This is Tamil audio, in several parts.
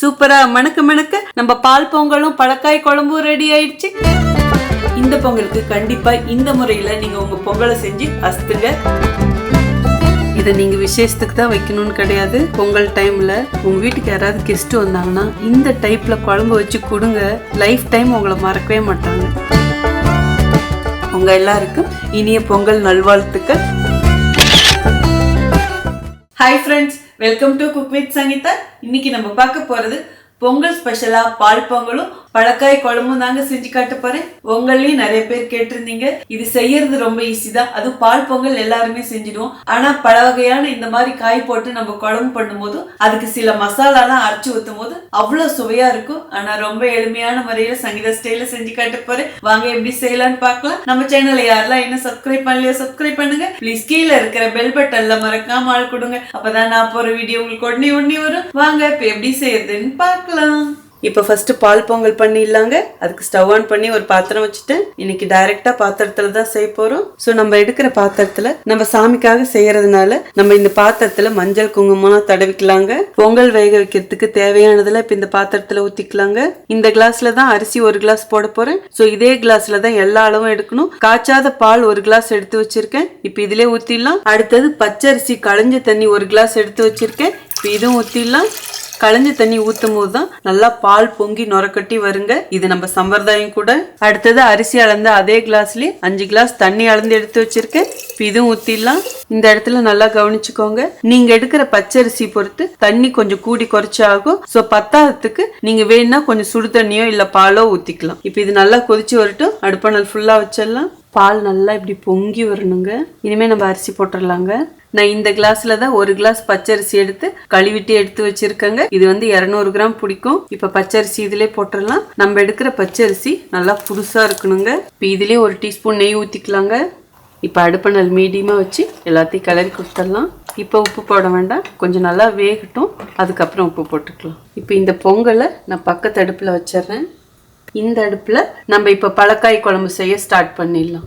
சூப்பரா மணக்க மணக்க. நம்ம பால் பொங்கலும் பழக்காய் குழம்பும் ரெடி ஆயிடுச்சு. இந்த பொங்கலுக்கு கண்டிப்பா இந்த முறையில நீங்க உங்க பொங்கலை செஞ்சு அஸ்துங்க இதை நீங்க விசேஷத்துக்கு தான் வைக்கணும்னு கிடையாது. பொங்கல் டைம்ல உங்க வீட்டுக்கு யாராவது கெஸ்ட் வந்தாங்கன்னா இந்த டைப்ல குழம்பு வச்சு கொடுங்க. லைஃப் டைம் உங்களை மறக்கவே மாட்டாங்க. உங்க எல்லாருக்கும் இனிய பொங்கல் நல்வாழ்த்துக்கள். Hi friends welcome to cook with Sangeetha இன்னைக்கு நம்ம பார்க்க போறது பொங்கல் ஸ்பெஷலா பால் பொங்கலும் பழக்காய் குழம்பும் தாங்க செஞ்சு காட்ட போறேன். உங்களையும் நிறைய பேர் கேட்டிருந்தீங்க. இது செய்யறது ரொம்ப ஈஸி தான். அது பால் பொங்கல் எல்லாருமே செஞ்சிடுவோம். ஆனா பல வகையான இந்த மாதிரி காய் போட்டு நம்ம குழம்பு பண்ணும்போது அதுக்கு சில மசாலாலாம் அரைச்சு ஊத்தும் போது அவ்வளவு சுவையா இருக்கும். ஆனா ரொம்ப எளிமையான முறையில சங்கீத ஸ்டைல செஞ்சு காட்ட போறேன். வாங்க எப்படி செய்யலாம்னு பார்க்கலாம். நம்ம சேனலை யாரெல்லாம் இன்னும் சப்ஸ்கிரைப் பண்ணலையோ சப்ஸ்கிரைப் பண்ணுங்க. ப்ளீஸ் கீழே இருக்கிற பெல் பட்டன்ல மறக்காம ஆள் கொடுங்க. அப்பதான் நான் போற வீடியோ உங்களுக்கு உடனே உடனே வரும். வாங்க இப்ப எப்படி செய்யறதுன்னு பார்க்கலாம். இப்போ ஃபர்ஸ்ட் பால் பொங்கல் பண்ணிடலாங்க அதுக்கு ஸ்டவ் ஆன் பண்ணி ஒரு பாத்திரம் வச்சுட்டேன். இன்னைக்கு டைரக்டா பாத்திரத்துல தான் செய்ய போறோம். ஸோ நம்ம எடுக்கிற பாத்திரத்துல நம்ம சாமிக்காக செய்யறதுனால நம்ம இந்த பாத்திரத்துல மஞ்சள் குங்குமம் தடவிக்கலாங்க. பொங்கல் வேக வைக்கிறதுக்கு தேவையானதுல இப்ப இந்த பாத்திரத்துல ஊத்திக்கலாங்க. இந்த கிளாஸ்ல தான் அரிசி ஒரு கிளாஸ் போட போறேன். ஸோ இதே கிளாஸ்ல தான் எல்லா அளவும் எடுக்கணும். காய்ச்சாத பால் ஒரு கிளாஸ் எடுத்து வச்சிருக்கேன். இப்போ இதுலயே ஊத்திடலாம். அடுத்தது பச்சரிசி களைஞ்ச தண்ணி ஒரு கிளாஸ் எடுத்து வச்சிருக்கேன். இப்போ இதுவும் ஊத்திடலாம். களைஞ்ச தண்ணி ஊத்தும் போது தான் நல்லா பால் பொங்கி நொறக்கட்டி வருங்க. இது நம்ம சம்பிரதாயம் கூட. அடுத்தது அரிசி அளந்த அதே கிளாஸ்லயே அஞ்சு கிளாஸ் தண்ணி அளந்து எடுத்து வச்சிருக்கேன். இதுவும் ஊத்திடலாம். இந்த இடத்துல நல்லா கவனிச்சுக்கோங்க. நீங்க எடுக்கிற பச்சரிசி பொறுத்து தண்ணி கொஞ்சம் கூடி குறைச்சி ஆகும் சோ பத்தாவதுக்கு நீங்க வேணும்னா கொஞ்சம் சுடு தண்ணியோ இல்ல பாலோ ஊத்திக்கலாம். இப்ப இது நல்லா கொதிச்சு வரட்டும். அடுப்பானல் ஃபுல்லா வச்சிடலாம். பால் நல்லா இப்படி பொங்கி வரணுங்க. இனிமே நம்ம அரிசி போட்டுடலாங்க. நான் இந்த கிளாஸ்ல தான் ஒரு கிளாஸ் பச்சரிசி எடுத்து கழுவிட்டு எடுத்து வச்சிருக்கேங்க. இது வந்து இரநூறு கிராம் பிடிக்கும். இப்ப பச்சரிசி இதுலயே போட்டுடலாம். நம்ம எடுக்கிற பச்சரிசி நல்லா புதுசா இருக்கணுங்க. இப்ப இதுலயே ஒரு டீஸ்பூன் நெய் ஊத்திக்கலாங்க. இப்போ அடுப்பணல் மீடியமாக வச்சு எல்லாத்தையும் கிளறி கொடுத்துடலாம். இப்போ உப்பு போட வேண்டாம். கொஞ்சம் நல்லா வேகட்டும். அதுக்கப்புறம் உப்பு போட்டுக்கலாம். இப்போ இந்த பொங்கலை நான் பக்கத்து அடுப்பில் வச்சிடுறேன். இந்த அடுப்பில் நம்ம இப்போ பழக்காய் குழம்பு செய்ய ஸ்டார்ட் பண்ணிடலாம்.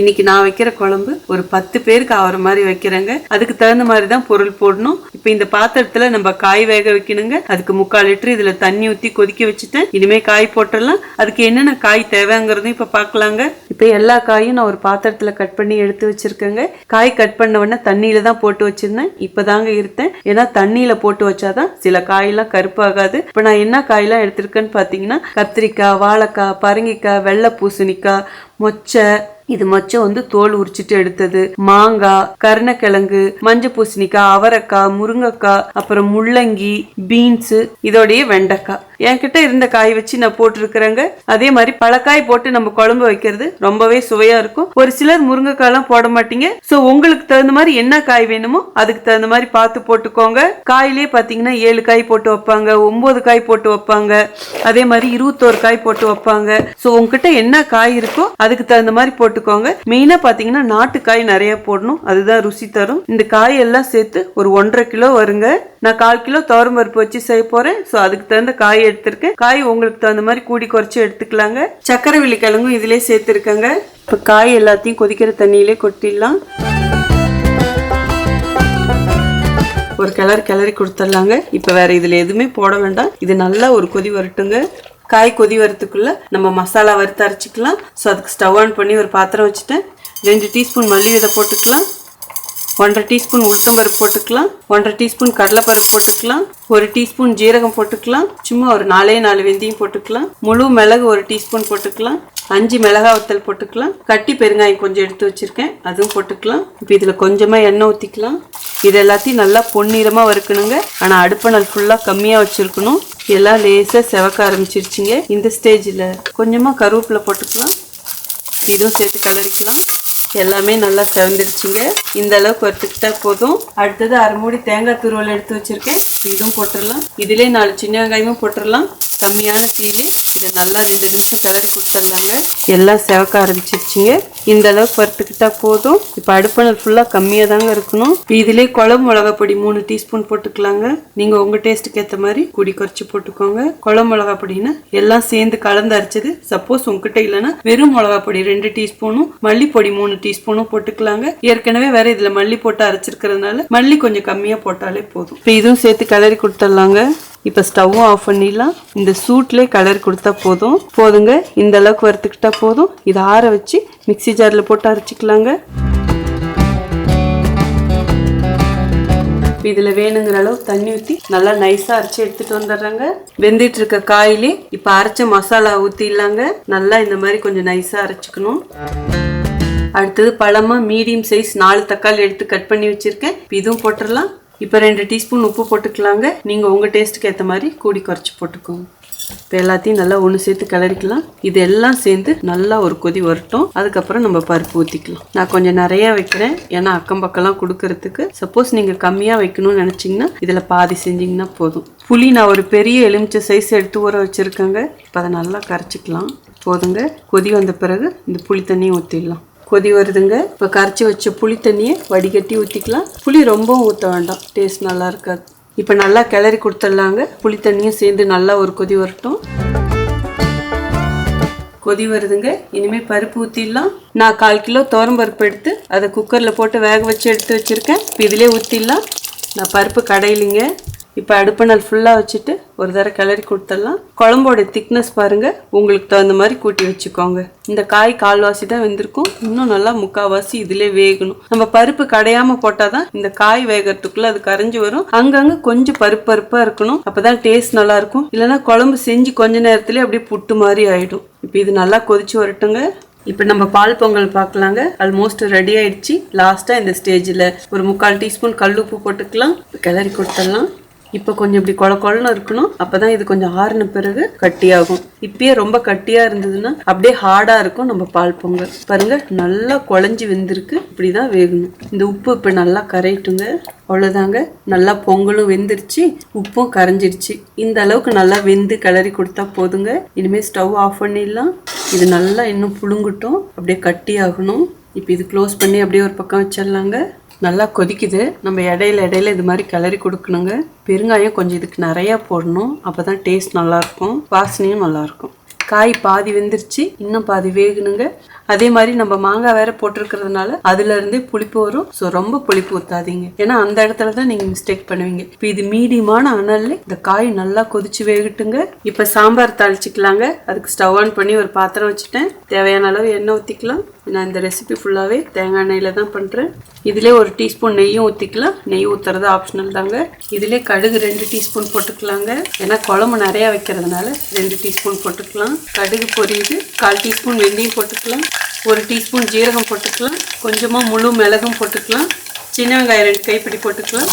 இன்னைக்கு நான் வைக்கிற குழம்பு ஒரு பத்து பேருக்கு ஆகிற மாதிரி வைக்கிறேங்க. அதுக்கு தகுந்த மாதிரி தான் பொருள் போடணும். இப்போ இந்த பாத்திரத்தில் நம்ம காய் வேக வைக்கணுங்க. அதுக்கு முக்கால் லிட்டர் இதில் தண்ணி ஊற்றி கொதிக்க வச்சுட்டேன் இனிமேல் காய் போட்டுடலாம். அதுக்கு என்னென்ன காய் தேவைங்கிறதையும் இப்போ பார்க்கலாங்க. இப்போ எல்லா காயும் நான் ஒரு பாத்திரத்தில் கட் பண்ணி எடுத்து வச்சிருக்கேங்க. காய் கட் பண்ண உடனே தண்ணியில தான் போட்டு வச்சிருந்தேன். இப்பதாங்க இருந்தேன். ஏன்னா தண்ணியில போட்டு வச்சாதான் சில காயெல்லாம் கருப்பாகாது. இப்போ நான் என்ன காயெல்லாம் எடுத்திருக்கேன்னு பார்த்தீங்கன்னா கத்திரிக்காய் வாழைக்காய் பரங்கிக்காய் வெள்ளை பூசணிக்காய் மொச்சை இது மொச்சம் வந்து தோல் உரிச்சிட்டு எடுத்தது. மாங்காய் கருணக்கிழங்கு மஞ்சள் பூசணிக்காய் அவரைக்காய் முருங்கைக்காய் அப்புறம் முள்ளங்கி பீன்ஸ் இதோடைய வெண்டைக்காய். என்கிட்ட இருந்த காய் வச்சு நான் போட்டிருக்கிறேங்க. அதே மாதிரி பழக்காய் போட்டு நம்ம குழம்பு வைக்கிறது ரொம்பவே சுவையா இருக்கும். ஒரு சிலர் முருங்கைக்காய்லாம் போட மாட்டீங்க. சோ உங்களுக்கு தகுந்த மாதிரி என்ன காய் வேணுமோ அதுக்கு தகுந்த மாதிரி பார்த்து போட்டுக்கோங்க. காயிலே பாத்தீங்கன்னா ஏழு காய் போட்டு வைப்பாங்க ஒன்பது காய் போட்டு வைப்பாங்க. அதே மாதிரி இருபத்தோரு காய் போட்டு வைப்பாங்க. சோ உங்ககிட்ட என்ன காய் இருக்கோ அதுக்கு தகுந்த மாதிரி போட்டுக்கோங்க. மெயினா பாத்தீங்கன்னா நாட்டுக்காய் நிறைய போடணும். அதுதான் ருசி தரும். இந்த காய் எல்லாம் சேர்த்து ஒரு ஒன்றரை கிலோ வருங்க. நான் கால் கிலோ துவரம் பருப்பு வச்சு செய்ய போறேன். ஸோ அதுக்கு தகுந்த காய் எடுத்திருக்கேன் காய் உங்களுக்கு தகுந்த மாதிரி கூடி குறைச்சி எடுத்துக்கலாங்க. சக்கரை கிழங்கும் இதிலே சேர்த்துருக்கங்க. இப்போ காய் எல்லாத்தையும் கொதிக்கிற தண்ணியிலே கொட்டிடலாம். ஒரு கிளறி கிளறி கொடுத்துடலாங்க. இப்போ வேற இதில் எதுவுமே போட வேண்டாம். இது நல்லா ஒரு கொதி வரட்டுங்க. காய் கொதி வரத்துக்குள்ள நம்ம மசாலா வறுத்து அரைச்சிக்கலாம். ஸோ அதுக்கு ஸ்டவ் ஆன் பண்ணி ஒரு பாத்திரம் வச்சுட்டேன். ரெண்டு டீஸ்பூன் மல்லி விதை போட்டுக்கலாம். ஒன்றரை டீஸ்பூன் உளுத்தம்பருப்பு போட்டுக்கலாம். ஒன்றரை டீஸ்பூன் கடலைப்பருப்பு போட்டுக்கலாம். ஒரு டீஸ்பூன் ஜீரகம் போட்டுக்கலாம். சும்மா ஒரு நாலே நாலு வெந்தயம் போட்டுக்கலாம். முழு மிளகு ஒரு டீஸ்பூன் போட்டுக்கலாம். அஞ்சு மிளகா வத்தல் போட்டுக்கலாம். கட்டி பெருங்காயம் கொஞ்சம் எடுத்து வச்சுருக்கேன். அதுவும் போட்டுக்கலாம். இப்போ இதில் கொஞ்சமாக எண்ணெய் ஊற்றிக்கலாம் இது எல்லாத்தையும் நல்லா பொன்னிறமாக வறுக்கணுங்க. ஆனால் அடுப்பணல் ஃபுல்லாக கம்மியாக வச்சுருக்கணும். எல்லாம் லேசாக செவக்க ஆரம்பிச்சிருச்சுங்க. இந்த ஸ்டேஜில் கொஞ்சமாக கருவேப்பிலை போட்டுக்கலாம். இதுவும் சேர்த்து கலரிக்கலாம். எல்லாமே நல்லா செவந்துருச்சுங்க. இந்த அளவுக்கு வறுத்துக்கிட்டா போதும். அடுத்தது அரை மூடி தேங்காய் துருவல் எடுத்து வச்சிருக்கேன். இதுவும் போட்டுடலாம். இதுலேயே நாலு சின்ன வெங்காயமும் போட்டுடலாம். கம்மியான தீயிலே இதை நல்லா ரெண்டு நிமிஷம் கிளறி கொடுத்துட்றாங்க எல்லாம் செவக்க ஆரம்பிச்சிருச்சுங்க. இந்த அளவுக்கு வறுத்துக்கிட்டா போதும். இப்போ அடுப்பணல் ஃபுல்லாக கம்மியாக தாங்க இருக்கணும். இதிலே குழம்பு மிளகா பொடி மூணு டீஸ்பூன் போட்டுக்கலாங்க. நீங்கள் உங்கள் டேஸ்ட்டுக்கு ஏற்ற மாதிரி குடி குறைச்சி போட்டுக்கோங்க. குழம்பு மிளகா பொடினா எல்லாம் சேர்ந்து கலந்து அரைச்சது சப்போஸ் உங்ககிட்ட இல்லைன்னா வெறும் மிளகா பொடி ரெண்டு டீஸ்பூனும் மல்லிப்பொடி மூணு டீஸ்பூனும் போட்டுக்கலாங்க. ஏற்கனவே வேற இதில் மல்லி போட்டு அரைச்சிருக்கிறதுனால மல்லி கொஞ்சம் கம்மியாக போட்டாலே போதும். இப்போ இதுவும் சேர்த்து கிளறி கொடுத்துடலாங்க. இப்போ ஸ்டவ்வும் ஆஃப் பண்ணிடலாம். இந்த சூட்லேயே கலர் கொடுத்தா போதும். போதுங்க. இந்த அளவுக்கு வறுத்துக்கிட்டா போதும். இதை ஆற வச்சு மிக்ஸி ஜாரில் போட்டு அரைச்சிக்கலாங்க. இதில் வேணுங்கிற அளவு தண்ணி ஊற்றி நல்லா நைஸாக அரைச்சி எடுத்துகிட்டு வந்துடுறாங்க. வெந்துட்டு இருக்க காயிலே இப்போ அரைச்ச மசாலா ஊற்றிடலாங்க நல்லா இந்த மாதிரி கொஞ்சம் நைஸாக அரைச்சிக்கணும். அடுத்தது பழமாக மீடியம் சைஸ் நாலு தக்காளி எடுத்து கட் பண்ணி வச்சுருக்கேன். இதுவும் போட்டுடலாம். இப்போ ரெண்டு டீஸ்பூன் உப்பு போட்டுக்கலாங்க. நீங்கள் உங்கள் டேஸ்ட்டுக்கு ஏற்ற மாதிரி கூடி குறைச்சி போட்டுக்கோங்க. இப்போ எல்லாத்தையும் நல்லா ஒன்று சேர்த்து கிளறிக்கலாம். இது எல்லாம் சேர்ந்து நல்லா ஒரு கொதி வரட்டும். அதுக்கப்புறம் நம்ம பருப்பு ஊற்றிக்கலாம் நான் கொஞ்சம் நிறையா வைக்கிறேன். ஏன்னா அக்கம் பக்கம்லாம் கொடுக்கறதுக்கு சப்போஸ் நீங்கள் கம்மியாக வைக்கணும்னு நினச்சிங்கன்னா இதில் பாதி செஞ்சிங்கன்னா போதும். புளி நான் ஒரு பெரிய எலுமிச்சை சைஸ் எடுத்து ஊற வச்சுருக்கேங்க. இப்போ அதை நல்லா கரைச்சிக்கலாம். போதுங்க. கொதி வந்த பிறகு இந்த புளி தண்ணியை ஊற்றிடலாம் கொதி வருதுங்க. இப்போ கரைச்சி வச்ச புளி தண்ணியை வடிகட்டி ஊற்றிக்கலாம் புளி ரொம்பவும் ஊற்ற வேண்டாம். டேஸ்ட் நல்லா இருக்காது. இப்போ நல்லா கிளறி கொடுத்துடலாங்க. புளி தண்ணியும் சேர்ந்து நல்லா ஒரு கொதி வரட்டும். கொதி வருதுங்க. இனிமேல் பருப்பு ஊற்றிடலாம் நான் கால் கிலோ துவரம் பருப்பு எடுத்து அதை குக்கரில் போட்டு வேக வச்சு எடுத்து வச்சுருக்கேன். இப்போ இதிலே ஊற்றிடலாம் நான் பருப்பு கடையிலிங்க. இப்போ அடுப்பணல் ஃபுல்லாக வச்சுட்டு ஒரு தடவை கிளறி கொடுத்துடலாம். குழம்போட திக்னஸ் பாருங்கள் உங்களுக்கு தகுந்த மாதிரி கூட்டி வச்சுக்கோங்க. இந்த காய் கால்வாசி தான் வெந்திருக்கும். இன்னும் நல்லா முக்கால்வாசி இதிலே வேகணும். நம்ம பருப்பு கடையாமல் போட்டால் தான் இந்த காய் வேகிறதுக்குள்ளே அது கரைஞ்சி வரும். அங்கங்கே கொஞ்சம் பருப்பு பருப்பாக இருக்கணும். அப்போ தான் டேஸ்ட் நல்லாயிருக்கும் இல்லைனா இல்லைன்னா குழம்பு செஞ்சு கொஞ்ச நேரத்துலேயே அப்படியே புட்டு மாதிரி ஆகிடும் இப்போ இது நல்லா கொதிச்சு வரட்டுங்க. இப்போ நம்ம பால் பொங்கல் பார்க்கலாங்க ஆல்மோஸ்ட் ரெடி ஆயிடுச்சு. லாஸ்ட்டாக இந்த ஸ்டேஜில் ஒரு முக்கால் டீஸ்பூன் கல் உப்பு போட்டுக்கலாம். கிளறி கொடுத்துடலாம். இப்போ கொஞ்சம் இப்படி கொல கொலன்னு இருக்கணும். அப்பதான் இது கொஞ்சம் ஆறின பிறகு கட்டியாகும். இப்பயே ரொம்ப கட்டியா இருந்ததுன்னா அப்படியே ஹார்டா இருக்கும் நம்ம பால் பொங்கல். பாருங்க நல்லா குழஞ்சி வெந்திருக்கு. இப்படிதான் வேகணும். இந்த உப்பு இப்போ நல்லா கரையட்டுங்க. அவ்வளோதாங்க நல்லா பொங்கலும் வெந்துருச்சு. உப்பும் கரைஞ்சிருச்சு. இந்த அளவுக்கு நல்லா வெந்து கிளறி கொடுத்தா போதுங்க. இனிமேல் ஸ்டவ் ஆஃப் பண்ணிடலாம். இது நல்லா இன்னும் புழுங்கட்டும். அப்படியே கட்டி ஆகணும் இப்போ இது க்ளோஸ் பண்ணி அப்படியே ஒரு பக்கம் வச்சிடலாங்க. நல்லா கொதிக்குது. நம்ம இடையில இடையில இது மாதிரி கிளறி கொடுக்கணுங்க. பெருங்காயம் கொஞ்சம் இதுக்கு நிறையா போடணும். அப்போ தான் டேஸ்ட் நல்லாயிருக்கும் வாசனையும் நல்லாயிருக்கும் காய் பாதி வெந்துருச்சு. இன்னும் பாதி வேகணுங்க. அதே மாதிரி நம்ம மாங்காய் வேற போட்டிருக்கிறதுனால அதுல இருந்தே புளிப்பு வரும். ஸோ ரொம்ப புளிப்பு ஊத்தாதீங்க. ஏன்னா அந்த இடத்துல தான் நீங்க மிஸ்டேக் பண்ணுவீங்க. இப்போ இது மீடியமான அனல்ல இந்த காய் நல்லா கொதிச்சு வேகட்டுங்க. இப்போ சாம்பார் தாளிச்சிக்கலாங்க. அதுக்கு ஸ்டவ் ஆன் பண்ணி ஒரு பாத்திரம் வச்சுட்டேன். தேவையான அளவு எண்ணெய் ஊற்றிக்கலாம் நான் இந்த ரெசிபி ஃபுல்லாகவே தேங்காய் எண்ணெயில் தான் பண்ணுறேன் இதிலே ஒரு டீஸ்பூன் நெய்யும் ஊற்றிக்கலாம் நெய் ஊற்றுறது ஆப்ஷனல் தாங்க. இதிலே கடுகு ரெண்டு டீஸ்பூன் போட்டுக்கலாங்க. ஏன்னா குழம்பு நிறையா வைக்கிறதுனால ரெண்டு டீஸ்பூன் போட்டுக்கலாம். கடுகு பொரியுது. கால் டீஸ்பூன் வெந்தயம் போட்டுக்கலாம். ஒரு டீஸ்பூன் ஜீரகம் போட்டுக்கலாம். கொஞ்சமாக முழு மிளகும் போட்டுக்கலாம். சின்ன வெங்காயம் ரெண்டு கைப்பிடி போட்டுக்கலாம்.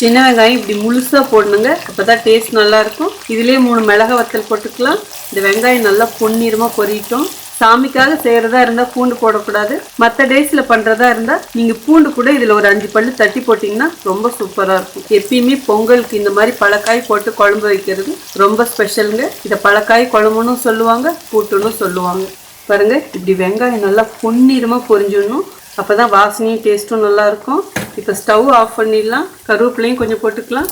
சின்ன வெங்காயம் இப்படி முழுசாக போடணுங்க. அப்போ தான் டேஸ்ட் நல்லாயிருக்கும். இதுலேயே மூணு மிளகா வத்தல் போட்டுக்கலாம். இந்த வெங்காயம் நல்லா பொன்னிறமாக பொரியட்டும். சாமிக்காக செய்கிறதா இருந்தால் பூண்டு போடக்கூடாது. மற்ற டேஸில் பண்ணுறதா இருந்தால் நீங்கள் பூண்டு கூட இதில் ஒரு அஞ்சு பல்லு தட்டி போட்டிங்கன்னா ரொம்ப சூப்பராக இருக்கும். எப்பயுமே பொங்கலுக்கு இந்த மாதிரி பழக்காய் போட்டு குழம்பு வைக்கிறது ரொம்ப ஸ்பெஷலுங்க இதை பழக்காய் குழம்புன்னு சொல்லுவாங்க கூட்டுன்னு சொல்லுவாங்க. பாருங்க இப்படி வெங்காயம் நல்லா பொன்னிறமாக பொரிஞ்சிடணும். அப்போ தான் வாசனையும் டேஸ்ட்டும் நல்லாயிருக்கும். இப்போ ஸ்டவ் ஆஃப் பண்ணிடலாம். கருவேப்பிலையும் கொஞ்சம் போட்டுக்கலாம்.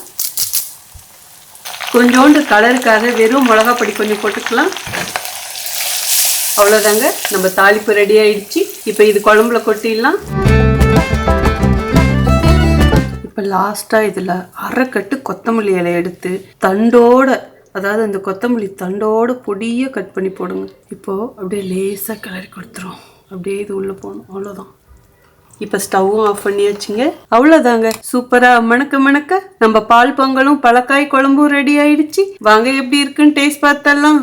கொஞ்சோண்டு கலருக்காக வெறும் மிளகா பொடி கொஞ்சம் போட்டுக்கலாம். அவ்வளோதாங்க நம்ம தாளிப்பு ரெடி ஆயிடுச்சு. இப்போ இது குழம்புல கொட்டிடலாம். இப்போ லாஸ்ட்டாக இதில் அரைக்கட்டு கொத்தமல்லி இலை எடுத்து தண்டோட அதாவது அந்த கொத்தமல்லி தண்டோட பொடியை கட் பண்ணி போடுங்க. இப்போது அப்படியே லேசாக கிளறி கொடுத்துரும் அப்படியே இது உள்ளே போகணும் அவ்வளோதான் இப்போ ஸ்டவ்வும் ஆஃப் பண்ணியாச்சுங்க. அவ்வளோதாங்க சூப்பராக மணக்க மணக்க நம்ம பால் பொங்கலும் பழக்காய் குழம்பும் ரெடி ஆயிடுச்சு. வாங்க எப்படி இருக்குன்னு டேஸ்ட் பார்த்தலாம்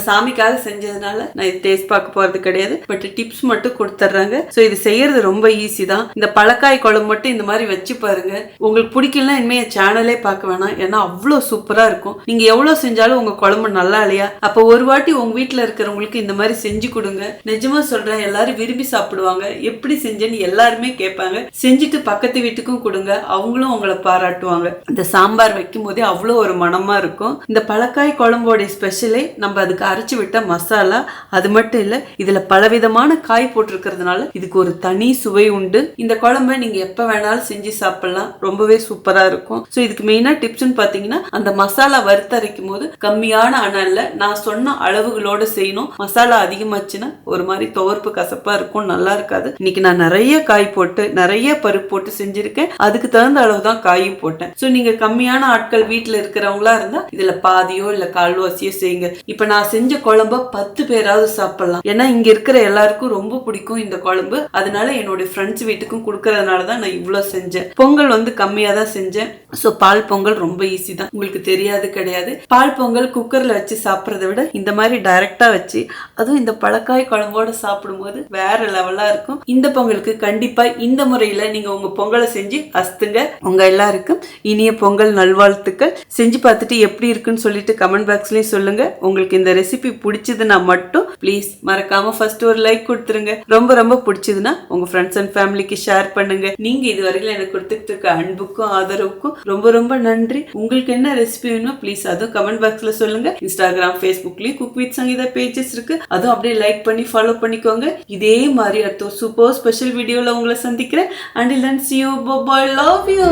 இப்போ சாமிக்காக செஞ்சதுனால நான் இது டேஸ்ட் பார்க்க போறது கிடையாது. பட் டிப்ஸ் மட்டும் கொடுத்துட்றாங்க. ஸோ இது செய்யறது ரொம்ப ஈஸி தான். இந்த பழக்காய் குழம்பு மட்டும் இந்த மாதிரி வச்சு பாருங்க. உங்களுக்கு பிடிக்கலன்னா இனிமேல் என் சேனலே பார்க்க வேணாம். ஏன்னா அவ்வளோ சூப்பரா இருக்கும். நீங்க எவ்வளோ செஞ்சாலும் உங்க குழம்பு நல்லா இல்லையா? அப்போ ஒரு வாட்டி உங்க வீட்டில் இருக்கிறவங்களுக்கு இந்த மாதிரி செஞ்சு கொடுங்க. நிஜமா சொல்றேன் எல்லாரும் விரும்பி சாப்பிடுவாங்க. எப்படி செஞ்சேன்னு எல்லாருமே கேட்பாங்க. செஞ்சுட்டு பக்கத்து வீட்டுக்கும் கொடுங்க. அவங்களும் உங்களை பாராட்டுவாங்க. இந்த சாம்பார் வைக்கும் போதே அவ்வளோ ஒரு மனமா இருக்கும். இந்த பழக்காய் குழம்போடைய ஸ்பெஷலே நம்ம அதுக்கு அரைச்சி விட்ட மசாலா அது மட்டும் இல்ல இதுல பலவிதமான காய் போட்டிருக்கிறதுனால இதுக்கு ஒரு தனி சுவை உண்டு. இந்த குழம்பை நீங்க எப்ப வேணாலும் செஞ்சு சாப்பிடலாம். ரொம்பவே சூப்பரா இருக்கும். ஸோ இதுக்கு மெயினா டிப்ஸ்னு பாத்தீங்கன்னா அந்த மசாலா வறுத்தரைக்கும் போது கம்மியான அனல்ல நான் சொன்ன அளவுகளோட செய்யணும். மசாலா அதிகமாச்சுன்னா ஒரு மாதிரி துவர்ப்பு கசப்பா இருக்கும். நல்லா இருக்காது. இன்னைக்கு நான் நிறைய காய் போட்டு நிறைய பருப்பு போட்டு செஞ்சிருக்கேன். அதுக்கு தகுந்த அளவு தான் காயும் போட்டேன். ஸோ நீங்க கம்மியான ஆட்கள் வீட்டுல இருக்கிறவங்களா இருந்தா இதுல பாதியோ இல்ல கால்வாசியோ செய்யுங்க. இப்ப நான் செஞ்ச செஞ்ச குழம்ப பத்து பேராவது சாப்பிடலாம். ஏன்னா இங்க இருக்கிற எல்லாருக்கும் ரொம்ப பிடிக்கும் இந்த குழம்பு. அதனால என்னுடைய ஃப்ரெண்ட்ஸ் வீட்டுக்கும் கொடுக்கறதுனால தான் நான் இவ்வளோ செஞ்சேன். பொங்கல் வந்து கம்மியாக தான் செஞ்சேன். ஸோ பால் பொங்கல் ரொம்ப ஈஸி தான். உங்களுக்கு தெரியாது கிடையாது. பால் பொங்கல் குக்கர்ல வச்சு சாப்பிட்றத விட இந்த மாதிரி டைரக்டா வச்சு அதுவும் இந்த பழக்காய் குழம்போட சாப்பிடும்போது வேற லெவலா இருக்கும். இந்த பொங்கலுக்கு கண்டிப்பா இந்த முறையில நீங்க உங்க பொங்கலை செஞ்சு அஸ்துங்க உங்க எல்லாருக்கும் இனிய பொங்கல் நல்வாழ்த்துக்கள். செஞ்சு பார்த்துட்டு எப்படி இருக்குன்னு சொல்லிட்டு கமெண்ட் பாக்ஸ்லயும் சொல்லுங்க. உங்களுக்கு இந்த ரெசிபி ரெசிபி பிடிச்சதுன்னா மட்டும் ப்ளீஸ் மறக்காம ஃபர்ஸ்ட் ஒரு லைக் கொடுத்துருங்க. ரொம்ப ரொம்ப பிடிச்சதுன்னா உங்க ஃப்ரெண்ட்ஸ் அண்ட் ஃபேமிலிக்கு ஷேர் பண்ணுங்க. நீங்க இதுவரையில எனக்கு கொடுத்துட்டு இருக்க அன்புக்கும் ஆதரவுக்கும் ரொம்ப ரொம்ப நன்றி. உங்களுக்கு என்ன ரெசிபி வேணுமோ ப்ளீஸ் அதுவும் கமெண்ட் பாக்ஸ்ல சொல்லுங்க. இன்ஸ்டாகிராம் ஃபேஸ்புக்லயும் குக் வித் சங்கீதா பேஜஸ் இருக்கு. அதுவும் அப்படியே லைக் பண்ணி ஃபாலோ பண்ணிக்கோங்க. இதே மாதிரி அடுத்த சூப்பர் ஸ்பெஷல் வீடியோல உங்களை சந்திக்கிறேன். And then see you bye love you